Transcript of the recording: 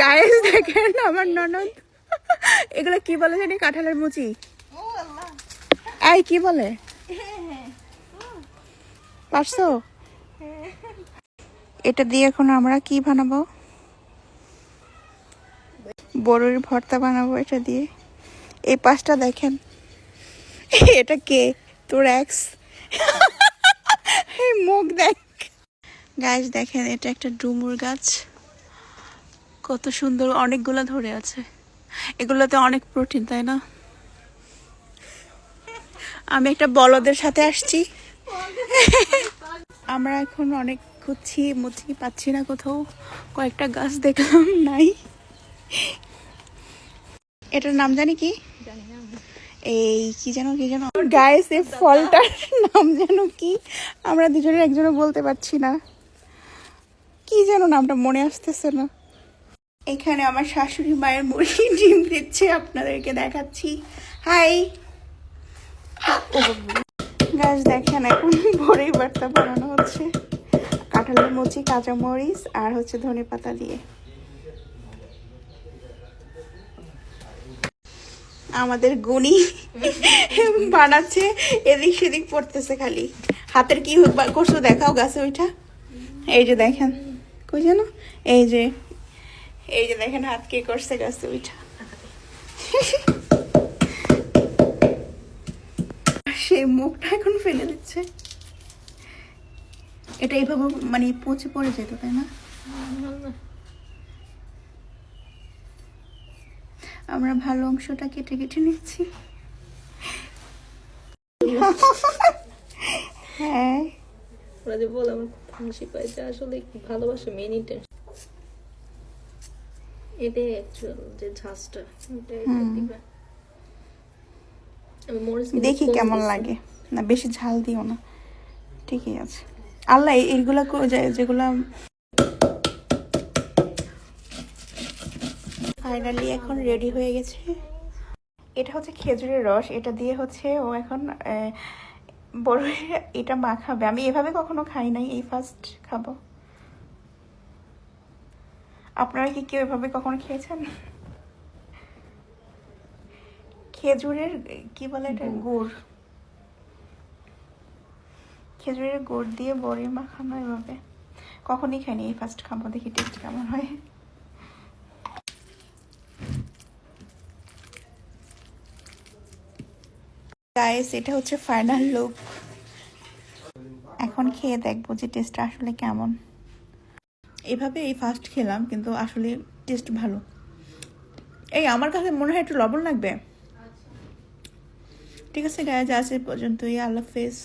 Guys দেখেন আমার ননদ। এগুলো কি বলে জানি? কাঁঠালের মুচি। আই কি বলে? পারছ? এটা দিয়ে এখন আমরা কি বানাবো? বড়ির ভর্তা বানাবো এটা দিয়ে। এই পাশটা দেখেন। এটা কে? তোর এক্স এই মুখ দেখ। গাছ দেখেন, এটা একটা ডুমুর গাছ। কত সুন্দর অনেকগুলো ধরে আছে। এগুলোতে অনেক প্রোটিন, তাই না? আমি একটা বলদের সাথে আসছি। আমরা এখন অনেক খুঁজছি মুচি পাচ্ছি না কোথাও। কয়েকটা গাছ দেখলাম, নাই। এটার নাম জানি কি? এই কি যেন কি যেন। গাইস এই ফলটার নাম যেন কি? আমরা দুজনের একজনও বলতে পারছি না। কি যেন নামটা মনে আসতেছে না। এখানে আমার শাশুড়ি মায়ের মুরগি ডিম দিচ্ছে, আপনাদেরকে দেখাচ্ছি। হাই গাছ দেখেন, এখন ভোরেই বার্তা বানানো হচ্ছে। কাঁঠালের মুচি কাঁচা মরিচ আর হচ্ছে ধনে পাতা দিয়ে। আমাদের গুণী বানাচ্ছে, এদিক সেদিক পড়তেছে খালি। হাতের কি করছ দেখাও গাছে ওইটা। এই যে দেখেন, কই যেন? এই যে এই যে দেখেন হাত কে করছে গাছে ওইটা। সেই মুখটা এখন ফেলে দিচ্ছে। এটা এইভাবে মানে পচে পড়ে যেত তাই না? আমরা ভালো অংশটা কেটে কেটে নিচ্ছি। হ্যাঁ। ওরা যে বলে আমার পায় যে আসলে ভালোবাসা মেন ইন্টেনশন এটাই অ্যাকচুয়াল যে ঝাঁসটা এটাই দিবে। দেখি কেমন লাগে। না বেশি ঝাল দিও না। ঠিকই আছে। আল্লাহ এইগুলা যেগুলা ফাইনালি এখন রেডি হয়ে গেছে। এটা হচ্ছে খেজুরের রস। এটা দিয়ে হচ্ছে ও এখন বড় এটা মাখাবে। আমি এভাবে কখনো খাই নাই এই ফার্স্ট খাব। আপনারা কি কেউ এভাবে কখনো খেয়েছেন? খেজুরের কি বলে এটা? গুড়। খেজুরের গুড় দিয়ে বড়ি মাখানো এভাবে। কখনই খাইনি এই ফার্স্ট খাব দেখি টেস্ট কেমন হয়। গাইস এটা হচ্ছে ফাইনাল লুক এখন খেয়ে দেখব যে টেস্টটা আসলে কেমন। এভাবে এই ফার্স্ট খেলাম কিন্তু আসলে টেস্ট ভালো। এই আমার কাছে মনে হয় একটু লবণ লাগবে। ঠিক আছে গায়ে যা আছে পর্যন্তই আল্লাহ হাফেজ।